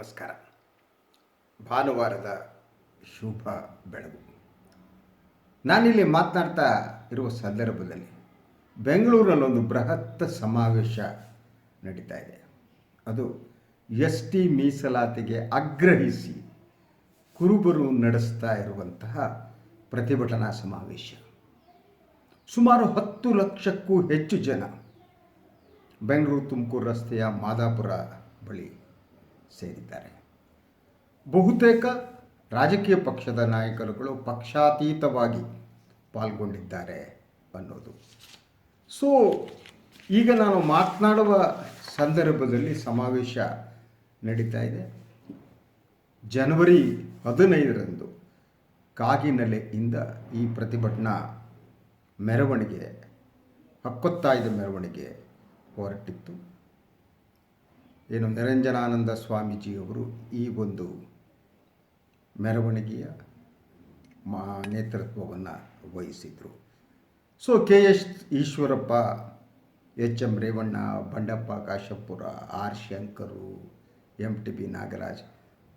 ನಮಸ್ಕಾರ. ಭಾನುವಾರದ ಶುಭ ಬೆಳಗು. ನಾನಿಲ್ಲಿ ಮಾತನಾಡ್ತಾ ಇರುವ ಸಂದರ್ಭದಲ್ಲಿ ಬೆಂಗಳೂರಲ್ಲೊಂದು ಬೃಹತ್ ಸಮಾವೇಶ ನಡೀತಾ ಇದೆ. ಅದು ಎಸ್ ಟಿ ಮೀಸಲಾತಿಗೆ ಆಗ್ರಹಿಸಿ ಕುರುಬರು ನಡೆಸ್ತಾ ಇರುವಂತಹ ಪ್ರತಿಭಟನಾ ಸಮಾವೇಶ. ಸುಮಾರು ಹತ್ತು ಲಕ್ಷಕ್ಕೂ ಹೆಚ್ಚು ಜನ ಬೆಂಗಳೂರು ತುಮಕೂರು ರಸ್ತೆಯ ಮಾದಾಪುರ ಬಳಿ ಸೇರಿದ್ದಾರೆ. ಬಹುತೇಕ ರಾಜಕೀಯ ಪಕ್ಷದ ನಾಯಕರುಗಳು ಪಕ್ಷಾತೀತವಾಗಿ ಪಾಲ್ಗೊಂಡಿದ್ದಾರೆ ಅನ್ನೋದು. ಸೊ ಈಗ ನಾನು ಮಾತನಾಡುವ ಸಂದರ್ಭದಲ್ಲಿ ಸಮಾವೇಶ ನಡೀತಾ ಇದೆ. ಜನವರಿ ಹದಿನೈದರಂದು ಕಾಗಿನೆಲೆಯಿಂದ ಈ ಪ್ರತಿಭಟನಾ ಮೆರವಣಿಗೆ, ಹಕ್ಕೊತ್ತಾಯದ ಮೆರವಣಿಗೆ ಹೊರಟಿತ್ತು. ಏನು ನಿರಂಜನಾನಂದ ಸ್ವಾಮೀಜಿಯವರು ಈ ಒಂದು ಮೆರವಣಿಗೆಯ ಮಾ ನೇತೃತ್ವವನ್ನು ವಹಿಸಿದರು. So, K S Eshwarappa, H M Revanna, Bandeppa, Kashempur, R Shankar, M T B Nagaraj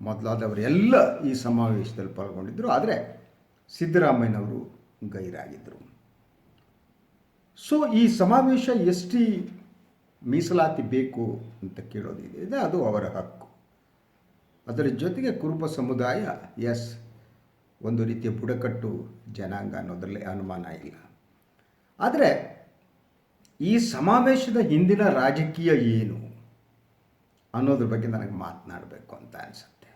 ಮೊದಲಾದವರೆಲ್ಲ ಈ ಸಮಾವೇಶದಲ್ಲಿ ಪಾಲ್ಗೊಂಡಿದ್ದರು ಆದರೆ ಸಿದ್ದರಾಮಯ್ಯನವರು ಗೈರಾಗಿದ್ದರು ಸೊ, ಈ ಸಮಾವೇಶ ಎಸ್ ಮೀಸಲಾತಿ ಬೇಕು ಅಂತ ಕೇಳೋದಿದೆ. ಅದು ಅವರ ಹಕ್ಕು. ಅದರ ಜೊತೆಗೆ ಕುರುಬ ಸಮುದಾಯ, ಎಸ್, ಒಂದು ರೀತಿಯ ಬುಡಕಟ್ಟು ಜನಾಂಗ ಅನ್ನೋದರಲ್ಲಿ ಅನುಮಾನ ಇಲ್ಲ. ಆದರೆ ಈ ಸಮಾವೇಶದ ಹಿಂದಿನ ರಾಜಕೀಯ ಏನು ಅನ್ನೋದ್ರ ಬಗ್ಗೆ ನನಗೆ ಮಾತನಾಡಬೇಕು ಅಂತ ಅನಿಸುತ್ತೆ.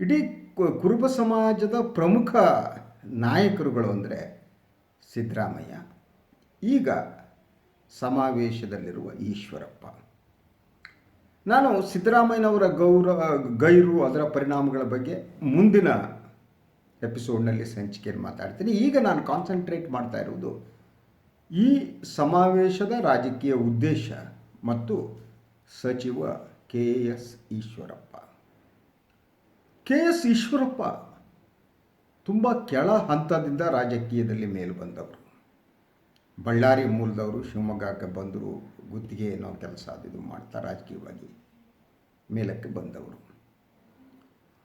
ಇಡೀ ಕುರುಬ ಸಮಾಜದ ಪ್ರಮುಖ ನಾಯಕರುಗಳು ಅಂದರೆ ಸಿದ್ದರಾಮಯ್ಯ. ಈಗ ಸಮಾವೇಶದಲ್ಲಿರುವ ಈಶ್ವರಪ್ಪ. ನಾನು ಸಿದ್ದರಾಮಯ್ಯನವರ ಗೌರವ ಗೈರು ಅದರ ಪರಿಣಾಮಗಳ ಬಗ್ಗೆ ಮುಂದಿನ ಎಪಿಸೋಡ್ನಲ್ಲಿ ಸಂಚಿಕೆಯನ್ನು ಮಾತಾಡ್ತೀನಿ. ಈಗ ನಾನು ಕಾನ್ಸಂಟ್ರೇಟ್ ಮಾಡ್ತಾ ಇರುವುದು ಈ ಸಮಾವೇಶದ ರಾಜಕೀಯ ಉದ್ದೇಶ ಮತ್ತು ಸಚಿವ K S Eshwarappa. K S Eshwarappa ತುಂಬ ಕೆಳ ಹಂತದಿಂದ ರಾಜಕೀಯದಲ್ಲಿ ಮೇಲೆ ಬಂದವರು. ಬಳ್ಳಾರಿ ಮೂಲದವರು ಶಿವಮೊಗ್ಗಕ್ಕೆ ಬಂದರು ಗುತ್ತಿಗೆ ಏನೋ ಕೆಲಸ ಅದು ಮಾಡ್ತಾ ರಾಜಕೀಯವಾಗಿ ಮೇಲಕ್ಕೆ ಬಂದವರು.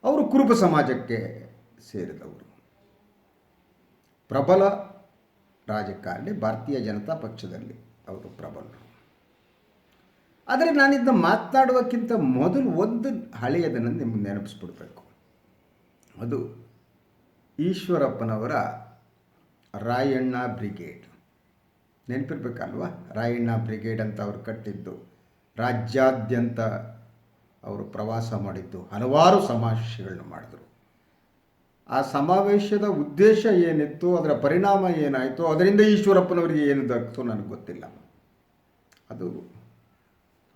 ಅವರು ಕುರುಬ ಸಮಾಜಕ್ಕೆ ಸೇರಿದವರು. ಪ್ರಬಲ ರಾಜಕಾರಣಿ ಭಾರತೀಯ ಜನತಾ ಪಕ್ಷದಲ್ಲಿ ಅವರು ಪ್ರಬಲರು. ಆದರೆ ನಾನಿದ್ದ ಮಾತನಾಡುವಕ್ಕಿಂತ ಮೊದಲು ಒಂದು ಹಳೆಯದನ್ನು ನಿಮ್ಗೆ ನೆನಪಿಸ್ಬಿಡ್ಬೇಕು. ಅದು ಈಶ್ವರಪ್ಪನವರ ರಾಯಣ್ಣ ಬ್ರಿಗೇಡ್. ನೆನಪಿರ್ಬೇಕಲ್ವ? ರಾಯಣ್ಣ ಬ್ರಿಗೇಡ್ ಅಂತ ಅವರು ಕಟ್ಟಿದ್ದು. ರಾಜ್ಯಾದ್ಯಂತ ಅವರು ಪ್ರವಾಸ ಮಾಡಿದ್ದು. ಹಲವಾರು ಸಮಾವೇಶಗಳನ್ನು ಮಾಡಿದರು. ಆ ಸಮಾವೇಶದ ಉದ್ದೇಶ ಏನಿತ್ತು, ಅದರ ಪರಿಣಾಮ ಏನಾಯಿತು, ಅದರಿಂದ ಈಶ್ವರಪ್ಪನವರಿಗೆ ಏನು ದಕ್ತು ನನಗೆ ಗೊತ್ತಿಲ್ಲ. ಅದು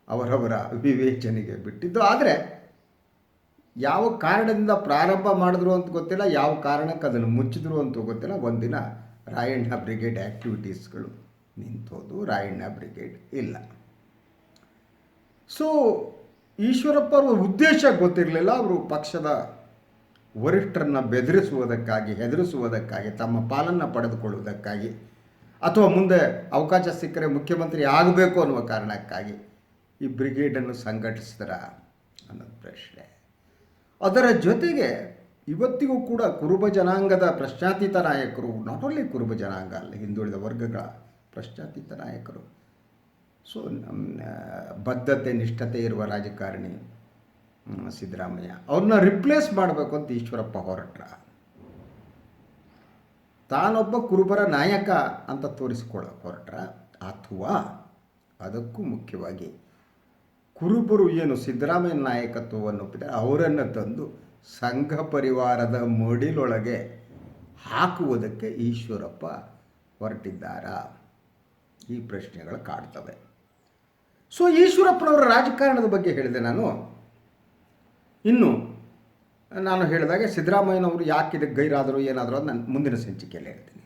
ಅವರವರ ವಿವೇಚನೆಗೆ ಬಿಟ್ಟಿದ್ದು. ಆದರೆ ಯಾವ ಕಾರಣದಿಂದ ಪ್ರಾರಂಭ ಮಾಡಿದ್ರು ಅಂತ ಗೊತ್ತಿಲ್ಲ, ಯಾವ ಕಾರಣಕ್ಕೆ ಅದನ್ನು ಮುಚ್ಚಿದ್ರು ಅಂತ ಗೊತ್ತಿಲ್ಲ. ಒಂದಿನ ರಾಯಣ್ಣ ಬ್ರಿಗೇಡ್ ಆ್ಯಕ್ಟಿವಿಟೀಸ್ಗಳು ನಿಂತೋದು ರಾಯಣ್ಣ ಬ್ರಿಗೇಡ್ ಇಲ್ಲ. ಸೊ ಈಶ್ವರಪ್ಪ ಅವರ ಉದ್ದೇಶ ಗೊತ್ತಿರಲಿಲ್ಲ, ಅವರು ಪಕ್ಷದ ವರಿಷ್ಠರನ್ನು ಬೆದರಿಸುವುದಕ್ಕಾಗಿ, ಹೆದರಿಸುವುದಕ್ಕಾಗಿ, ತಮ್ಮ ಪಾಲನ್ನು ಪಡೆದುಕೊಳ್ಳುವುದಕ್ಕಾಗಿ, ಅಥವಾ ಮುಂದೆ ಅವಕಾಶ ಸಿಕ್ಕರೆ ಮುಖ್ಯಮಂತ್ರಿ ಆಗಬೇಕು ಅನ್ನುವ ಕಾರಣಕ್ಕಾಗಿ ಈ ಬ್ರಿಗೇಡನ್ನು ಸಂಘಟಿಸಿದ್ರ ಅನ್ನೋದು ಪ್ರಶ್ನೆ. ಅದರ ಜೊತೆಗೆ ಇವತ್ತಿಗೂ ಕೂಡ ಕುರುಬ ಜನಾಂಗದ ಪ್ರಶ್ನಾತೀತ ನಾಯಕರು ನಾಟ್ ಓನ್ಲಿ ಕುರುಬ ಜನಾಂಗ ಅಲ್ಲ, ಹಿಂದುಳಿದ ವರ್ಗಗಳ ಪ್ರಶ್ನಾತೀತ ನಾಯಕರು. ಸೊ ಬದ್ಧತೆ, ನಿಷ್ಠತೆ ಇರುವ ರಾಜಕಾರಣಿ ಸಿದ್ದರಾಮಯ್ಯ. ಅವ್ರನ್ನ ರಿಪ್ಲೇಸ್ ಮಾಡಬೇಕು ಅಂತ ಈಶ್ವರಪ್ಪ ಹೊರಟ್ರ. ತಾನೊಬ್ಬ ಕುರುಬರ ನಾಯಕ ಅಂತ ತೋರಿಸ್ಕೊಳ್ಳೋ ಹೊರಟ್ರ. ಅಥವಾ ಅದಕ್ಕೂ ಮುಖ್ಯವಾಗಿ ಕುರುಬರು ಏನು ಸಿದ್ದರಾಮಯ್ಯ ನಾಯಕತ್ವವನ್ನು ಒಪ್ಪಿದ್ದಾರೆ, ಅವರನ್ನು ತಂದು ಸಂಘ ಪರಿವಾರದ ಮಡಿಲೊಳಗೆ ಹಾಕುವುದಕ್ಕೆ ಈಶ್ವರಪ್ಪ ಹೊರಟಿದ್ದಾರಾ? ಈ ಪ್ರಶ್ನೆಗಳು ಕಾಡ್ತವೆ. ಸೊ ಈಶ್ವರಪ್ಪನವರ ರಾಜಕಾರಣದ ಬಗ್ಗೆ ಹೇಳಿದೆ ನಾನು. ಇನ್ನು ನಾನು ಹೇಳಿದಾಗೆ ಸಿದ್ದರಾಮಯ್ಯನವರು ಯಾಕೆ ಇದಕ್ಕೆ ಗೈರಾದರು, ಏನಾದರೂ ಅದು ನಾನು ಮುಂದಿನ ಸಂಚಿಕೆಯಲ್ಲಿ ಹೇಳ್ತೀನಿ.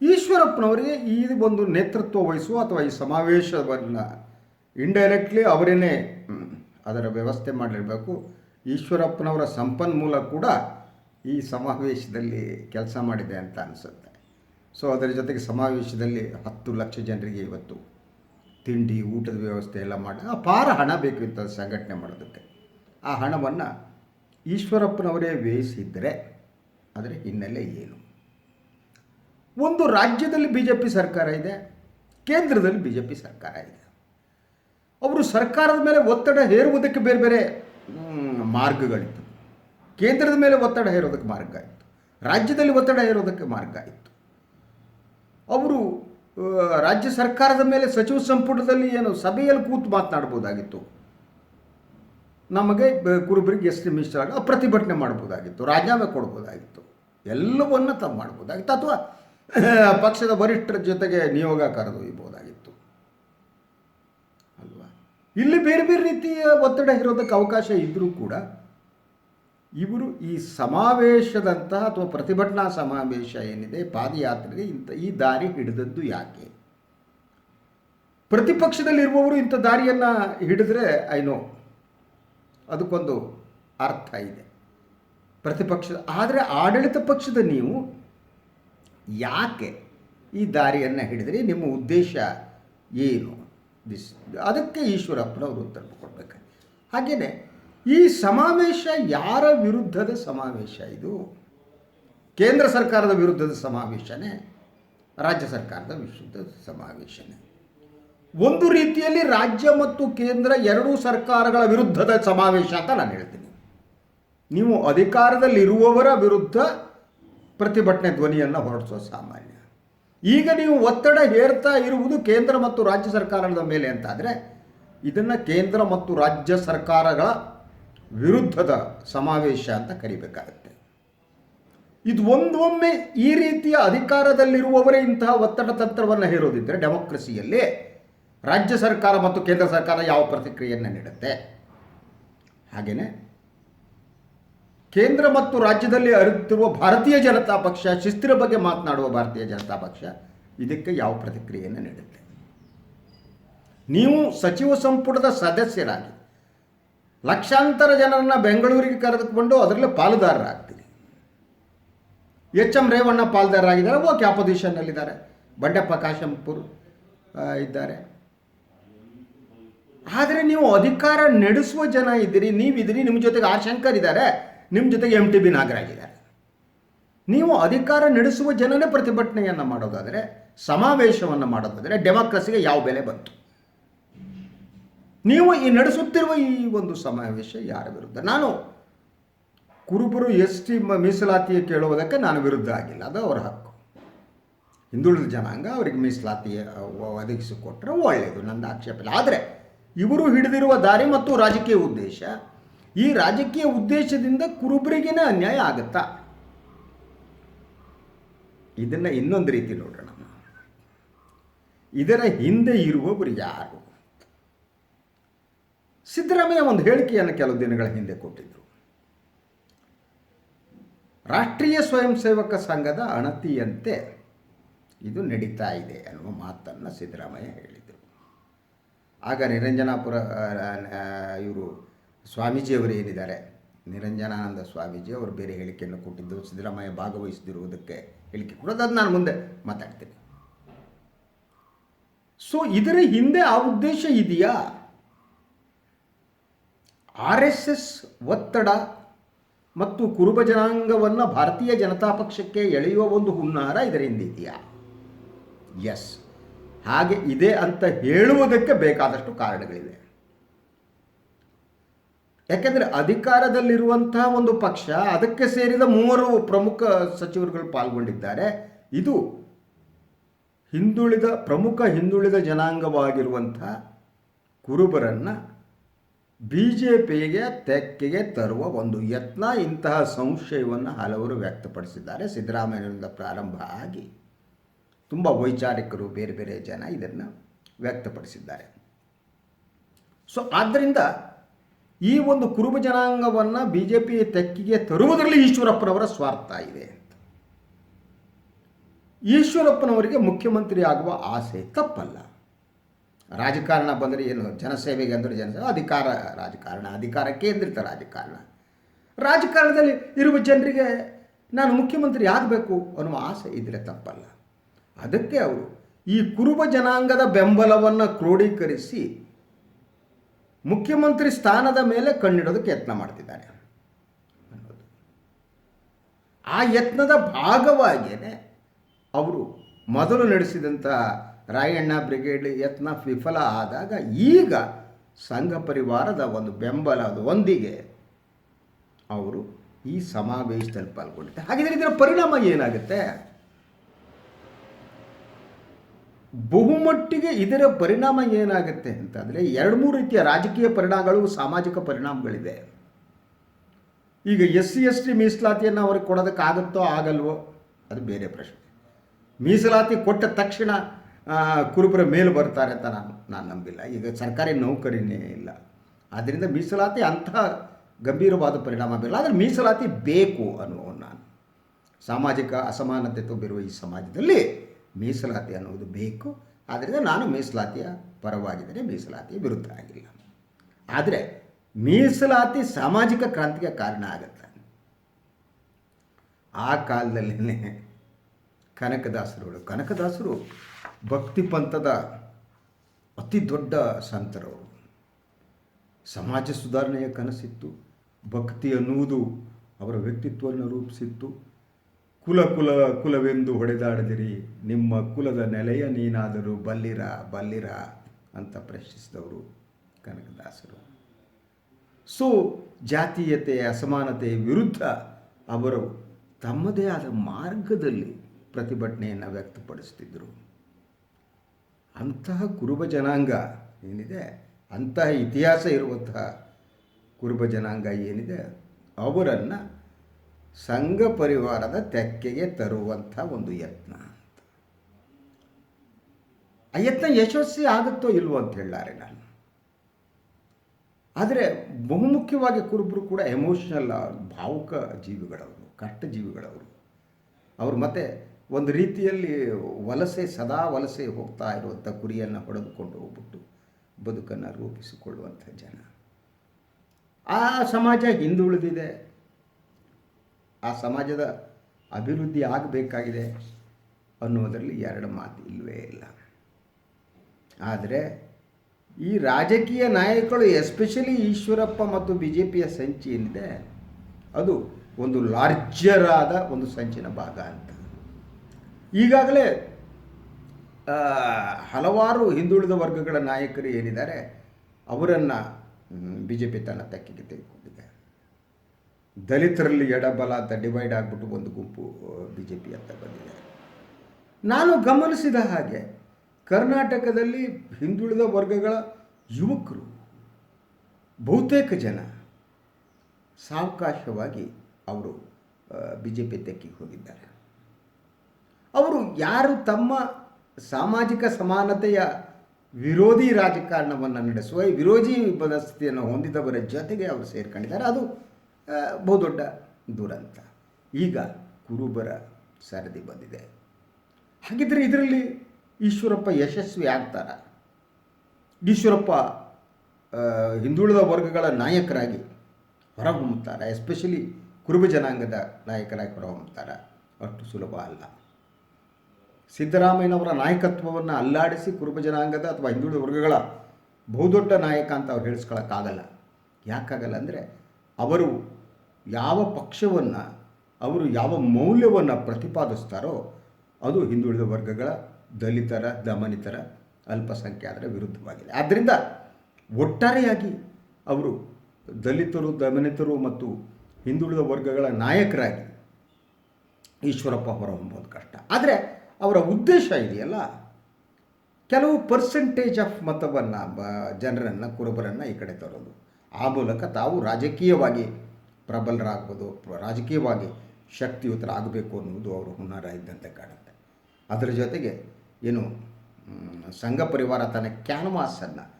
ಈಶ್ವರಪ್ಪನವರಿಗೆ ಈ ಒಂದು ನೇತೃತ್ವ ವಹಿಸುವ ಅಥವಾ ಈ ಸಮಾವೇಶವನ್ನು ಇಂಡೈರೆಕ್ಟ್ಲಿ ಅವರೇನೆ ಅದರ ವ್ಯವಸ್ಥೆ ಮಾಡಿರಬೇಕು. ಈಶ್ವರಪ್ಪನವರ ಸಂಪನ್ಮೂಲ ಕೂಡ ಈ ಸಮಾವೇಶದಲ್ಲಿ ಕೆಲಸ ಮಾಡಿದೆ ಅಂತ ಅನಿಸುತ್ತೆ. ಸೊ ಅದರ ಜೊತೆಗೆ ಸಮಾವೇಶದಲ್ಲಿ ಹತ್ತು ಲಕ್ಷ ಜನರಿಗೆ ಇವತ್ತು ತಿಂಡಿ, ಊಟದ ವ್ಯವಸ್ಥೆ ಎಲ್ಲ ಮಾಡಿ, ಅಪಾರ ಹಣ ಬೇಕು ಇಂಥ ಸಂಘಟನೆ ಮಾಡೋದಕ್ಕೆ. ಆ ಹಣವನ್ನು ಈಶ್ವರಪ್ಪನವರೇ ವ್ಯಯಿಸಿದ್ದರೆ ಅದರ ಹಿನ್ನೆಲೆ ಏನು? ಒಂದು ರಾಜ್ಯದಲ್ಲಿ ಬಿ ಜೆ ಪಿ ಸರ್ಕಾರ ಇದೆ, ಕೇಂದ್ರದಲ್ಲಿ ಬಿ ಜೆ ಪಿ ಸರ್ಕಾರ ಇದೆ. ಅವರು ಸರ್ಕಾರದ ಮೇಲೆ ಒತ್ತಡ ಹೇರುವುದಕ್ಕೆ ಬೇರೆ ಬೇರೆ ಮಾರ್ಗಗಳಿತ್ತು. ಕೇಂದ್ರದ ಮೇಲೆ ಒತ್ತಡ ಹೇರೋದಕ್ಕೆ ಮಾರ್ಗ ಇತ್ತು. ರಾಜ್ಯದಲ್ಲಿ ಒತ್ತಡ ಹೇರೋದಕ್ಕೆ ಮಾರ್ಗ ಇತ್ತು. ಅವರು ರಾಜ್ಯ ಸರ್ಕಾರದ ಮೇಲೆ ಸಚಿವ ಸಂಪುಟದಲ್ಲಿ ಏನು ಸಭೆಯಲ್ಲಿ ಕೂತು ಮಾತನಾಡ್ಬೋದಾಗಿತ್ತು ನಮಗೆ ಕುರುಬರಿಗೆ ಎಷ್ಟು ಆಗ ಪ್ರತಿಭಟನೆ ಮಾಡ್ಬೋದಾಗಿತ್ತು ರಾಜೀನಾಮೆ ಕೊಡ್ಬೋದಾಗಿತ್ತು ಎಲ್ಲವನ್ನ ತಾವು ಮಾಡ್ಬೋದಾಗಿತ್ತು ಅಥವಾ, ಪಕ್ಷದ ವರಿಷ್ಠರ ಜೊತೆಗೆ ನಿಯೋಗ ಕರೆದೊಯ್ಬೋದಾಗಿತ್ತು ಅಲ್ವಾ? ಇಲ್ಲಿ ಬೇರೆ ಬೇರೆ ರೀತಿಯ ಒತ್ತಡ ಇರೋದಕ್ಕೆ ಅವಕಾಶ ಇದ್ದರೂ ಕೂಡ ಇವರು ಈ ಸಮಾವೇಶದಂತಹ ಅಥವಾ ಪ್ರತಿಭಟನಾ ಸಮಾವೇಶ ಏನಿದೆ, ಪಾದಯಾತ್ರೆಗೆ ಇಂಥ ಈ ದಾರಿ ಹಿಡಿದದ್ದು ಯಾಕೆ? ಪ್ರತಿಪಕ್ಷದಲ್ಲಿರುವವರು ಇಂಥ ದಾರಿಯನ್ನು ಹಿಡಿದ್ರೆ ಐ ನೋ ಅದಕ್ಕೊಂದು ಅರ್ಥ ಇದೆ. ಪ್ರತಿಪಕ್ಷ, ಆದರೆ ಆಡಳಿತ ಪಕ್ಷದ ನೀವು ಯಾಕೆ ಈ ದಾರಿಯನ್ನು ಹಿಡಿದ್ರಿ? ನಿಮ್ಮ ಉದ್ದೇಶ ಏನು? ದಿಸ್ ಅದಕ್ಕೆ ಈಶ್ವರಪ್ಪನವರು ಉತ್ತರ ಕೊಡಬೇಕು ಹಾಗೆಯೇ ಈ ಸಮಾವೇಶ ಯಾರ ವಿರುದ್ಧದ ಸಮಾವೇಶ ಇದು? ಕೇಂದ್ರ ಸರ್ಕಾರದ ವಿರುದ್ಧದ ಸಮಾವೇಶನೇ, ರಾಜ್ಯ ಸರ್ಕಾರದ ವಿರುದ್ಧದ ಸಮಾವೇಶನೇ. ಒಂದು ರೀತಿಯಲ್ಲಿ ರಾಜ್ಯ ಮತ್ತು ಕೇಂದ್ರ ಎರಡೂ ಸರ್ಕಾರಗಳ ವಿರುದ್ಧದ ಸಮಾವೇಶ ಅಂತ ನಾನು ಹೇಳ್ತೀನಿ. ನೀವು ಅಧಿಕಾರದಲ್ಲಿರುವವರ ವಿರುದ್ಧ ಪ್ರತಿಭಟನೆ ಧ್ವನಿಯನ್ನು ಹೊರಡಿಸೋ ಸಾಮಾನ್ಯ. ಈಗ ನೀವು ಒತ್ತಡ ಹೇರ್ತಾ ಇರುವುದು ಕೇಂದ್ರ ಮತ್ತು ರಾಜ್ಯ ಸರ್ಕಾರದ ಮೇಲೆ ಅಂತಾದರೆ, ಇದನ್ನು ಕೇಂದ್ರ ಮತ್ತು ರಾಜ್ಯ ಸರ್ಕಾರಗಳ ವಿರುದ್ಧದ ಸಮಾವೇಶ ಅಂತ ಕರಿಬೇಕಾಗತ್ತೆ. ಇದು ಒಂದೊಮ್ಮೆ ಈ ರೀತಿಯ ಅಧಿಕಾರದಲ್ಲಿರುವವರೇ ಇಂತಹ ಒತ್ತಡ ತಂತ್ರವನ್ನು ಹೇರೋದಿದ್ದರೆ ಡೆಮೋಕ್ರಸಿಯಲ್ಲಿ ರಾಜ್ಯ ಸರ್ಕಾರ ಮತ್ತು ಕೇಂದ್ರ ಸರ್ಕಾರ ಯಾವ ಪ್ರತಿಕ್ರಿಯೆಯನ್ನು ನೀಡುತ್ತೆ? ಹಾಗೆಯೇ ಕೇಂದ್ರ ಮತ್ತು ರಾಜ್ಯದಲ್ಲಿ ಅರಿತಿರುವ ಭಾರತೀಯ ಜನತಾ ಪಕ್ಷ ಶಿಸ್ತಿರ ಬಗ್ಗೆ ಮಾತನಾಡುವ ಭಾರತೀಯ ಜನತಾ ಪಕ್ಷ ಇದಕ್ಕೆ ಯಾವ ಪ್ರತಿಕ್ರಿಯೆಯನ್ನು ನೀಡುತ್ತೆ? ನೀವು ಸಚಿವ ಸಂಪುಟದ ಸದಸ್ಯರಾಗಿ ಲಕ್ಷಾಂತರ ಜನರನ್ನು ಬೆಂಗಳೂರಿಗೆ ಕರೆದುಕೊಂಡು ಅದರಲ್ಲಿ ಪಾಲುದಾರರಾಗ್ತೀರಿ. ಎಚ್ ಎಂ ರೇವಣ್ಣ ಪಾಲುದಾರರಾಗಿದ್ದಾರೆ ಓಕೆ ಅಪೋಸಿಷನ್ನಲ್ಲಿದ್ದಾರೆ, ಬಂಡೆಪ್ಪ ಕಾಶಂಪುರ್ ಇದ್ದಾರೆ. ಆದರೆ ನೀವು ಅಧಿಕಾರ ನಡೆಸುವ ಜನ ಇದ್ದೀರಿ, ನೀವಿದ್ದೀರಿ ನಿಮ್ಮ ಜೊತೆಗೆ ಆರ್ ಶಂಕರ್ ಇದ್ದಾರೆ ನಿಮ್ಮ ಜೊತೆಗೆ ಎಂ ಟಿ ಬಿ ನಾಗರಾಜ್ ಇದ್ದಾರೆ. ನೀವು ಅಧಿಕಾರ ನಡೆಸುವ ಜನನೇ ಪ್ರತಿಭಟನೆಯನ್ನು ಮಾಡೋದಾದರೆ, ಸಮಾವೇಶವನ್ನು ಮಾಡೋದಾದರೆ, ಡೆಮಾಕ್ರಸಿಗೆ ಯಾವ ಬೆಲೆ ಬಂತು? ನೀವು ಈ ನಡೆಸುತ್ತಿರುವ ಈ ಒಂದು ಸಮಾವೇಶ ಯಾರ ವಿರುದ್ಧ? ನಾನು ಕುರುಬರು ಎಸ್ ಟಿ ಮೀಸಲಾತಿ ಕೇಳುವುದಕ್ಕೆ ನಾನು ವಿರುದ್ಧ ಆಗಿಲ್ಲ. ಅದು ಅವರ ಹಕ್ಕು. ಹಿಂದುಳಿದ ಜನಾಂಗ ಅವರಿಗೆ ಮೀಸಲಾತಿ ಒದಗಿಸಿಕೊಟ್ರೆ ಒಳ್ಳೆಯದು. ನನ್ನ ಆಕ್ಷೇಪ ಇಲ್ಲ. ಆದರೆ ಇವರು ಹಿಡಿದಿರುವ ದಾರಿ ಮತ್ತು ರಾಜಕೀಯ ಉದ್ದೇಶ, ಈ ರಾಜಕೀಯ ಉದ್ದೇಶದಿಂದ ಕುರುಬರಿಗಿನ ಅನ್ಯಾಯ ಆಗುತ್ತಾ? ಇದನ್ನು ಇನ್ನೊಂದು ರೀತಿ ನೋಡೋಣ. ಇದರ ಹಿಂದೆ ಇರುವವರು ಯಾರು? ಸಿದ್ದರಾಮಯ್ಯ ಒಂದು ಹೇಳಿಕೆಯನ್ನು ಕೆಲವು ದಿನಗಳ ಹಿಂದೆ ಕೊಟ್ಟಿದ್ದರು ರಾಷ್ಟ್ರೀಯ ಸ್ವಯಂ ಸೇವಕ ಸಂಘದ ಅಣತಿಯಂತೆ ಇದು ನಡೀತಾ ಇದೆ ಅನ್ನುವ ಮಾತನ್ನು ಸಿದ್ದರಾಮಯ್ಯ ಹೇಳಿದರು. ಆಗ ನಿರಂಜನಾಪುರ ಇವರು ಸ್ವಾಮೀಜಿಯವರು ಏನಿದ್ದಾರೆ? ನಿರಂಜನಾನಂದ ಸ್ವಾಮೀಜಿ ಅವರು ಬೇರೆ ಹೇಳಿಕೆಯನ್ನು ಕೊಟ್ಟಿದ್ದು ಸಿದ್ದರಾಮಯ್ಯ ಭಾಗವಹಿಸದಿರುವುದಕ್ಕೆ ಹೇಳಿಕೆ ಕೊಡೋದು. ಅದು ನಾನು ಮುಂದೆ ಮಾತಾಡ್ತೀನಿ. ಸೊ ಇದರ ಹಿಂದೆ ಆ ಉದ್ದೇಶ ಇದೆಯಾ? ಆರ್ ಎಸ್ ಒತ್ತಡ ಮತ್ತು ಕುರುಬ ಜನಾಂಗವನ್ನು ಭಾರತೀಯ ಜನತಾ ಪಕ್ಷಕ್ಕೆ ಎಳೆಯುವ ಒಂದು ಹುನ್ನಾರ ಇದರಿಂದ ಇದೆಯಾ? ಎಸ್ ಹಾಗೆ ಇದೆ ಅಂತ ಹೇಳುವುದಕ್ಕೆ ಬೇಕಾದಷ್ಟು ಕಾರಣಗಳಿವೆ. ಯಾಕೆಂದರೆ ಅಧಿಕಾರದಲ್ಲಿರುವಂತಹ ಒಂದು ಪಕ್ಷ ಅದಕ್ಕೆ ಸೇರಿದ ಮೂವರು ಪ್ರಮುಖ ಸಚಿವರುಗಳು ಪಾಲ್ಗೊಂಡಿದ್ದಾರೆ. ಇದು ಹಿಂದುಳಿದ ಪ್ರಮುಖ ಹಿಂದುಳಿದ ಜನಾಂಗವಾಗಿರುವಂಥ ಕುರುಬರನ್ನು ಬಿ ಜೆ ಪಿಗೆ ತೆಕ್ಕೆಗೆ ತರುವ ಒಂದು ಯತ್ನ ಇಂತಹ ಸಂಶಯವನ್ನು ಹಲವರು ವ್ಯಕ್ತಪಡಿಸಿದ್ದಾರೆ. ಸಿದ್ದರಾಮಯ್ಯನಿಂದ ಪ್ರಾರಂಭ ಆಗಿ ತುಂಬ ವೈಚಾರಿಕರು, ಬೇರೆ ಬೇರೆ ಜನ ಇದನ್ನು ವ್ಯಕ್ತಪಡಿಸಿದ್ದಾರೆ. ಸೊ ಆದ್ದರಿಂದ ಈ ಒಂದು ಕುರುಬ ಜನಾಂಗವನ್ನು ಬಿ ಜೆ ಪಿ ತೆಕ್ಕಿಗೆ ತರುವುದರಲ್ಲಿ ಈಶ್ವರಪ್ಪನವರ ಸ್ವಾರ್ಥ ಇದೆ ಅಂತ. ಈಶ್ವರಪ್ಪನವರಿಗೆ ಮುಖ್ಯಮಂತ್ರಿ ಆಗುವ ಆಸೆ ತಪ್ಪಲ್ಲ. ರಾಜಕಾರಣ ಬಂದರೆ ಏನು? ಜನಸೇವೆಗೆ ಅಂದರೆ ಜನಸೇವೆ. ಅಧಿಕಾರ, ರಾಜಕಾರಣ. ಅಧಿಕಾರ ಕೇಂದ್ರಿತ ರಾಜಕಾರಣ? ರಾಜಕಾರಣದಲ್ಲಿ ಇರುವ ಜನರಿಗೆ ನಾನು ಮುಖ್ಯಮಂತ್ರಿ ಆಗಬೇಕು ಅನ್ನುವ ಆಸೆ ಇದ್ದರೆ ತಪ್ಪಲ್ಲ. ಅದಕ್ಕೆ ಅವರು ಈ ಕುರುಬ ಜನಾಂಗದ ಬೆಂಬಲವನ್ನು ಕ್ರೋಢೀಕರಿಸಿ ಮುಖ್ಯಮಂತ್ರಿ ಸ್ಥಾನದ ಮೇಲೆ ಕಣ್ಣಿಡೋದಕ್ಕೆ ಯತ್ನ ಮಾಡ್ತಿದ್ದಾರೆ. ಆ ಯತ್ನದ ಭಾಗವಾಗಿಯೇ ಅವರು ಮೊದಲು ನಡೆಸಿದಂಥ ರಾಯಣ್ಣ ಬ್ರಿಗೇಡ್ ಯತ್ನ ವಿಫಲ ಆದಾಗ ಈಗ ಸಂಘ ಪರಿವಾರದ ಒಂದು ಬೆಂಬಲದೊಂದಿಗೆ ಅವರು ಈ ಸಮಾವೇಶದಲ್ಲಿ ಪಾಲ್ಗೊಂಡಿದ್ದಾರೆ ಹಾಗಿದ್ರೆ ಇದರ ಪರಿಣಾಮ ಏನಾಗುತ್ತೆ? ಬಹುಮಟ್ಟಿಗೆ ಇದರ ಪರಿಣಾಮ ಏನಾಗುತ್ತೆ ಅಂತಂದರೆ ಎರಡು ಮೂರು ರೀತಿಯ ರಾಜಕೀಯ ಪರಿಣಾಮಗಳು, ಸಾಮಾಜಿಕ ಪರಿಣಾಮಗಳಿವೆ. ಈಗ ಎಸ್ ಸಿ ಎಸ್ ಟಿ ಮೀಸಲಾತಿಯನ್ನು ಅವ್ರಿಗೆ ಕೊಡೋದಕ್ಕಾಗುತ್ತೋ, ಆಗಲ್ವೋ, ಅದು ಬೇರೆ ಪ್ರಶ್ನೆ. ಮೀಸಲಾತಿ ಕೊಟ್ಟ ತಕ್ಷಣ ಕುರುಬರ ಮೇಲೆ ಬರ್ತಾರೆ ಅಂತ ನಾನು ನಾನು ನಂಬಿಲ್ಲ. ಈಗ ಸರ್ಕಾರಿ ನೌಕರಿನೇ ಇಲ್ಲ. ಆದ್ದರಿಂದ ಮೀಸಲಾತಿ ಅಂಥ ಗಂಭೀರವಾದ ಪರಿಣಾಮ ಬೀರಲ್ಲ. ಆದರೆ ಮೀಸಲಾತಿ ಬೇಕು ಅನ್ನುವ ನಾನು. ಸಾಮಾಜಿಕ ಅಸಮಾನತೆ ತುಂಬಿರುವ ಈ ಸಮಾಜದಲ್ಲಿ ಮೀಸಲಾತಿ ಅನ್ನುವುದು ಬೇಕು. ಆದ್ದರಿಂದ ನಾನು ಮೀಸಲಾತಿಯ ಪರವಾಗಿದ್ದರೆ ಮೀಸಲಾತಿಯ ವಿರುದ್ಧ ಆಗಿಲ್ಲ. ಆದರೆ ಮೀಸಲಾತಿ ಸಾಮಾಜಿಕ ಕ್ರಾಂತಿಗೆ ಕಾರಣ ಆಗುತ್ತೆ. ಆ ಕಾಲದಲ್ಲೇ ಕನಕದಾಸರುಗಳು ಕನಕದಾಸರು ಭಕ್ತಿ ಪಂಥದ ಅತಿ ದೊಡ್ಡ ಸಂತರವರು ಸಮಾಜ ಸುಧಾರಣೆಯ ಕನಸಿತ್ತು. ಭಕ್ತಿ ಅನ್ನುವುದು ಅವರ ವ್ಯಕ್ತಿತ್ವವನ್ನು ರೂಪಿಸಿತ್ತು. ಕುಲ ಕುಲ ಕುಲವೆಂದು ಹೊಡೆದಾಡದಿರಿ, ನಿಮ್ಮ ಕುಲದ ನೆಲೆಯ ನೀನಾದರೂ ಬಲ್ಲಿರ ಬಲ್ಲಿರ ಅಂತ ಪ್ರಶ್ನಿಸಿದವರು ಕನಕದಾಸರು. ಸೊ ಜಾತೀಯತೆ ಅಸಮಾನತೆ ವಿರುದ್ಧ ಅವರು ತಮ್ಮದೇ ಆದ ಮಾರ್ಗದಲ್ಲಿ ಪ್ರತಿಭಟನೆಯನ್ನು ವ್ಯಕ್ತಪಡಿಸ್ತಿದ್ದರು ಅಂತಹ ಕುರುಬ ಜನಾಂಗ ಏನಿದೆ, ಅಂತಹ ಇತಿಹಾಸ ಇರುವಂತಹ ಕುರುಬ ಜನಾಂಗ ಏನಿದೆ, ಅವರನ್ನು ಸಂಘ ಪರಿವಾರದ ತೆಕ್ಕೆಗೆ ತರುವಂಥ ಒಂದು ಯತ್ನ ಅಂತ. ಆ ಯತ್ನ ಯಶಸ್ವಿ ಆಗುತ್ತೋ ಇಲ್ವೋ ಅಂತ ಹೇಳಾರೆ ನಾನು. ಆದರೆ ಬಹುಮುಖ್ಯವಾಗಿ ಕುರುಬರು ಕೂಡ ಎಮೋಷನಲ್ ಭಾವುಕ ಜೀವಿಗಳವರು, ಕಷ್ಟ ಜೀವಿಗಳವರು. ಅವರು ಮತ್ತೆ ಒಂದು ರೀತಿಯಲ್ಲಿ ವಲಸೆ ಸದಾ ವಲಸೆ ಹೋಗ್ತಾ ಇರುವಂಥ ಗುರಿಯನ್ನು ಹೊಡೆದುಕೊಂಡು ಹೋಗ್ಬಿಟ್ಟು ಬದುಕನ್ನು ರೂಪಿಸಿಕೊಳ್ಳುವಂಥ ಜನ. ಆ ಸಮಾಜ ಹಿಂದುಳಿದಿದೆ. ಆ ಸಮಾಜದ ಅಭಿವೃದ್ಧಿ ಆಗಬೇಕಾಗಿದೆ ಅನ್ನೋದರಲ್ಲಿ ಎರಡು ಮಾತು ಇಲ್ಲವೇ ಇಲ್ಲ. ಆದರೆ ಈ ರಾಜಕೀಯ ನಾಯಕರು, ಎಸ್ಪೆಷಲಿ ಈಶ್ವರಪ್ಪ ಮತ್ತು ಬಿ ಜೆ ಪಿಯ ಸಂಚಿ ಏನಿದೆ, ಅದು ಒಂದು ಲಾರ್ಜರ್ ಆದ ಒಂದು ಸಂಚಿನ ಭಾಗ ಅಂತ. ಈಗಾಗಲೇ ಹಲವಾರು ಹಿಂದುಳಿದ ವರ್ಗಗಳ ನಾಯಕರು ಏನಿದ್ದಾರೆ, ಅವರನ್ನು ಬಿ ಜೆ ಪಿ ತನ್ನ ತೆಕ್ಕಿಗೆ ತೆಗೆದುಕೊಂಡಿದೆ. ದಲಿತರಲ್ಲಿ ಎಡಬಲ ಅಂತ ಡಿವೈಡ್ ಆಗಿಬಿಟ್ಟು ಒಂದು ಗುಂಪು ಬಿ ಜೆ ಪಿ ಅಂತ ಬಂದಿದೆ. ನಾನು ಗಮನಿಸಿದ ಹಾಗೆ, ಕರ್ನಾಟಕದಲ್ಲಿ ಹಿಂದುಳಿದ ವರ್ಗಗಳ ಯುವಕರು, ಬಹುತೇಕ ಜನ ಸಾವಕಾಶವಾಗಿ ಅವರು ಬಿ ಜೆ ಪಿ ತೆಕ್ಕಿಗೆ ಹೋಗಿದ್ದಾರೆ. ಅವರು ಯಾರು ತಮ್ಮ ಸಾಮಾಜಿಕ ಸಮಾನತೆಯ ವಿರೋಧಿ ರಾಜಕಾರಣವನ್ನು ನಡೆಸುವ ವಿರೋಧಿ ಮನಸ್ಥಿತಿಯನ್ನು ಹೊಂದಿದವರ ಜೊತೆಗೆ ಅವರು ಸೇರ್ಕೊಂಡಿದ್ದಾರೆ. ಅದು ಬಹುದೊಡ್ಡ ದುರಂತ. ಈಗ ಕುರುಬರ ಸರದಿ ಬಂದಿದೆ. ಹಾಗಿದ್ರೆ ಇದರಲ್ಲಿ ಈಶ್ವರಪ್ಪ ಯಶಸ್ವಿ ಆಗ್ತಾರ? ಈಶ್ವರಪ್ಪ ಹಿಂದುಳಿದ ವರ್ಗಗಳ ನಾಯಕರಾಗಿ ಹೊರಹೊಮ್ಮುತ್ತಾರೆ? ಎಸ್ಪೆಷಲಿ ಕುರುಬ ಜನಾಂಗದ ನಾಯಕರಾಗಿ ಹೊರಹೊಮ್ಮುತ್ತಾರೆ? ಅಷ್ಟು ಸುಲಭ ಅಲ್ಲ. ಸಿದ್ದರಾಮಯ್ಯನವರ ನಾಯಕತ್ವವನ್ನು ಅಲ್ಲಾಡಿಸಿ ಕುರುಬ ಜನಾಂಗದ ಅಥವಾ ಹಿಂದುಳಿದ ವರ್ಗಗಳ ಬಹುದೊಡ್ಡ ನಾಯಕ ಅಂತ ಅವ್ರು ಹೇಳಿಸ್ಕೊಳ್ಳೋಕ್ಕಾಗಲ್ಲ ಯಾಕಾಗಲ್ಲ ಅಂದರೆ ಅವರು ಯಾವ ಪಕ್ಷವನ್ನು, ಅವರು ಯಾವ ಮೌಲ್ಯವನ್ನು ಪ್ರತಿಪಾದಿಸ್ತಾರೋ ಅದು ಹಿಂದುಳಿದ ವರ್ಗಗಳ ದಲಿತರ, ದಮನಿತರ ಅಲ್ಪಸಂಖ್ಯಾತರ ವಿರುದ್ಧವಾಗಿದೆ. ಆದ್ದರಿಂದ ಒಟ್ಟಾರೆಯಾಗಿ ಅವರು ದಲಿತರು, ದಮನಿತರು ಮತ್ತು ಹಿಂದುಳಿದ ವರ್ಗಗಳ ನಾಯಕರಾಗಿ ಈಶ್ವರಪ್ಪ ಹೊರಹೊಮ್ಮೋದು ಕಷ್ಟ. ಆದರೆ ಅವರ ಉದ್ದೇಶ ಇದೆಯಲ್ಲ? ಕೆಲವು ಪರ್ಸೆಂಟೇಜ್ ಆಫ್ ಮತವನ್ನು ಬ, ಜನರನ್ನು, ಕುರುಬರನ್ನು ಈ ಕಡೆ ತರೋದು. ಆ ಮೂಲಕ ತಾವು ರಾಜಕೀಯವಾಗಿ ಪ್ರಬಲರಾಗ್ಬೋದು ಪ್ರ- ರಾಜಕೀಯವಾಗಿ ಶಕ್ತಿಯುತರಾಗಬೇಕು ಅನ್ನುವುದು ಅವರ ಹುನ್ನಾರ ಇದ್ದಂತೆ ಕಾಣುತ್ತೆ. ಅದರ ಜೊತೆಗೆ ಏನು ಸಂಘ ಪರಿವಾರ ತನ್ನ ಕ್ಯಾನ್ವಾಸನ್ನು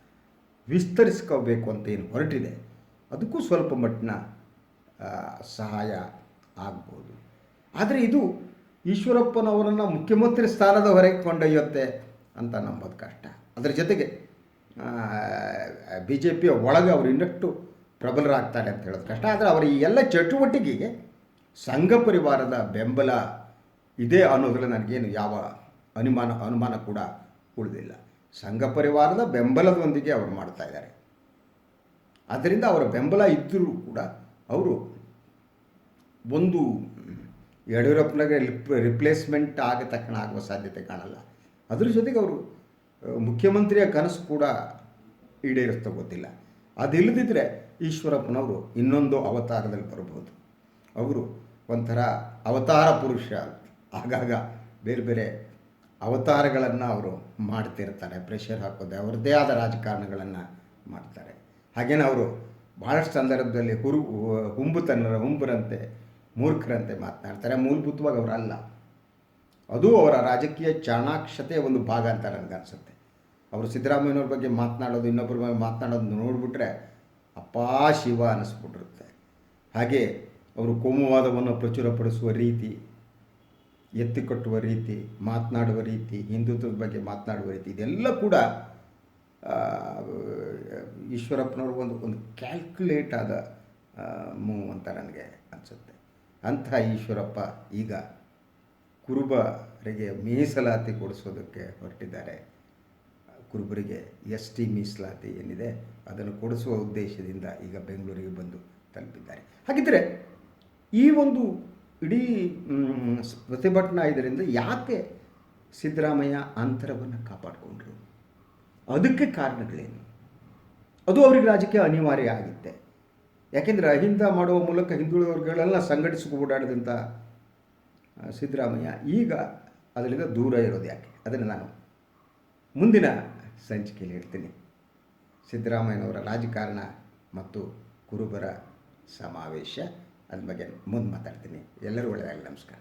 ವಿಸ್ತರಿಸ್ಕೋಬೇಕು ಅಂತ ಏನು ಹೊರಟಿದೆ, ಅದಕ್ಕೂ ಸ್ವಲ್ಪ ಮಟ್ಟಿನ ಸಹಾಯ ಆಗ್ಬೋದು. ಆದರೆ ಇದು ಈಶ್ವರಪ್ಪನವರನ್ನು ಮುಖ್ಯಮಂತ್ರಿ ಸ್ಥಾನದ ಹೊರಗೆ ಕೊಂಡೊಯ್ಯುತ್ತೆ ಅಂತ ನಂಬೋದು ಕಷ್ಟ. ಅದರ ಜೊತೆಗೆ ಬಿ ಜೆ ಪಿಯ ಒಳಗೆ ಅವರು ಇನ್ನಷ್ಟು ಪ್ರಬಲರಾಗ್ತಾರೆ ಅಂತ ಹೇಳೋದು ಕಷ್ಟ. ಆದರೆ ಅವರ ಈ ಎಲ್ಲ ಚಟುವಟಿಕೆಗೆ ಸಂಘ ಪರಿವಾರದ ಬೆಂಬಲ ಇದೆ ಅನ್ನೋದ್ರಲ್ಲಿ ನನಗೇನು ಯಾವ ಅನುಮಾನ ಅನುಮಾನ ಕೂಡ ಉಳಿದಿಲ್ಲ. ಸಂಘ ಪರಿವಾರದ ಬೆಂಬಲದೊಂದಿಗೆ ಅವರು ಮಾಡ್ತಾ ಇದ್ದಾರೆ. ಅದರಿಂದ ಅವರ ಬೆಂಬಲ ಇದ್ದರೂ ಕೂಡ ಅವರು ಒಂದು ಯಡಿಯೂರಪ್ಪನಿಗೆ ರಿಪ್ ರಿಪ್ಲೇಸ್ಮೆಂಟ್ ಆಗ ತಕ್ಷಣ ಆಗುವ ಸಾಧ್ಯತೆ ಕಾಣಲ್ಲ. ಅದ್ರ ಜೊತೆಗೆ ಅವರು ಮುಖ್ಯಮಂತ್ರಿಯ ಕನಸು ಕೂಡ ಈಡೇರಿಸ್ತಾ ಗೊತ್ತಿಲ್ಲ. ಅದಿಲ್ಲದಿದ್ದರೆ ಈಶ್ವರಪ್ಪನವರು ಇನ್ನೊಂದು ಅವತಾರದಲ್ಲಿ ಬರಬಹುದು. ಅವರು ಒಂಥರ ಅವತಾರ ಪುರುಷ ಆಗಾಗ ಬೇರೆ ಬೇರೆ ಅವತಾರಗಳನ್ನು ಅವರು ಮಾಡ್ತಿರ್ತಾರೆ. ಪ್ರೆಷರ್ ಹಾಕೋದೆ, ಅವ್ರದ್ದೇ ಆದ ರಾಜಕಾರಣಗಳನ್ನು ಮಾಡ್ತಾರೆ. ಹಾಗೇನೆ ಅವರು ಭಾಳಷ್ಟು ಸಂದರ್ಭದಲ್ಲಿ ಹುರು ಹುಂಬುತನ ಹುಂಬರಂತೆ ಮೂರ್ಖರಂತೆ ಮಾತನಾಡ್ತಾರೆ. ಮೂಲಭೂತವಾಗಿ ಅವರಲ್ಲ. ಅದು ಅವರ ರಾಜಕೀಯ ಚಾಣಾಕ್ಷತೆಯ ಒಂದು ಭಾಗ ಅಂತ ನನಗನ್ಸುತ್ತೆ ಅವರು ಸಿದ್ದರಾಮಯ್ಯನವ್ರ ಬಗ್ಗೆ ಮಾತನಾಡೋದು ಇನ್ನೊಬ್ಬರ ಬಗ್ಗೆ ಮಾತನಾಡೋದು ನೋಡಿಬಿಟ್ರೆ ಅಪ್ಪಾ ಶಿವ ಅನ್ನಿಸ್ಬಿಟ್ಟಿರುತ್ತೆ ಹಾಗೆ ಅವರು ಕೋಮುವಾದವನ್ನು ಪ್ರಚುರಪಡಿಸುವ ರೀತಿ ಎತ್ತಿಕೊಟ್ಟುವ ರೀತಿ ಮಾತನಾಡುವ ರೀತಿ ಹಿಂದುತ್ವದ ಬಗ್ಗೆ ಮಾತನಾಡುವ ರೀತಿ ಇದೆಲ್ಲ ಕೂಡ ಆ, ಈಶ್ವರಪ್ಪನವ್ರ ಒಂದು ಒಂದು ಕ್ಯಾಲ್ಕುಲೇಟ್ ಆದ ಮೂವ್ ಅಂತ ನನಗೆ ಅನಿಸುತ್ತೆ. ಅಂಥ ಈಶ್ವರಪ್ಪ ಈಗ ಕುರುಬರಿಗೆ ಮೀಸಲಾತಿ ಕೊಡಿಸೋದಕ್ಕೆ ಹೊರಟಿದ್ದಾರೆ. ಕುರುಬರಿಗೆ ಎಸ್ ಟಿ ಮೀಸಲಾತಿ ಏನಿದೆ, ಅದನ್ನು ಕೊಡಿಸುವ ಉದ್ದೇಶದಿಂದ ಈಗ ಬೆಂಗಳೂರಿಗೆ ಬಂದು ತಲುಪಿದ್ದಾರೆ. ಹಾಗಿದ್ದರೆ ಈ ಒಂದು ಇಡೀ ಪ್ರತಿಭಟನಾ ಇದರಿಂದ ಯಾಕೆ ಸಿದ್ದರಾಮಯ್ಯ ಅಂತರವನ್ನು ಕಾಪಾಡಿಕೊಂಡ್ರು? ಅದಕ್ಕೆ ಕಾರಣಗಳೇನು? ಅದು ಅವ್ರಿಗೆ ರಾಜಕೀಯ ಅನಿವಾರ್ಯ ಆಗಿತ್ತೆ. ಯಾಕೆಂದರೆ ಅಹಿಂದ ಮಾಡುವ ಮೂಲಕ ಹಿಂದುಳಿದವರುಗಳೆಲ್ಲ ಸಂಘಟಿಸಿ ಓಡಾಡಿದಂಥ ಆ, ಸಿದ್ದರಾಮಯ್ಯ ಈಗ ಅದರಿಂದ ದೂರ ಇರೋದು ಯಾಕೆ? ಅದನ್ನು ನಾನು ಮುಂದಿನ ಸಂಚಿಕೆಯಲ್ಲಿ ಹೇಳ್ತೀನಿ. ಸಿದ್ದರಾಮಯ್ಯನವರ ರಾಜಕಾರಣ ಮತ್ತು ಕುರುಬರ ಸಮಾವೇಶ ಅದ್ರ ಬಗ್ಗೆ ಮುಂದೆ ಮಾತಾಡ್ತೀನಿ. ಎಲ್ಲರೂ ಒಳ್ಳೆಯದಾಗಲಿ ನಮಸ್ಕಾರ.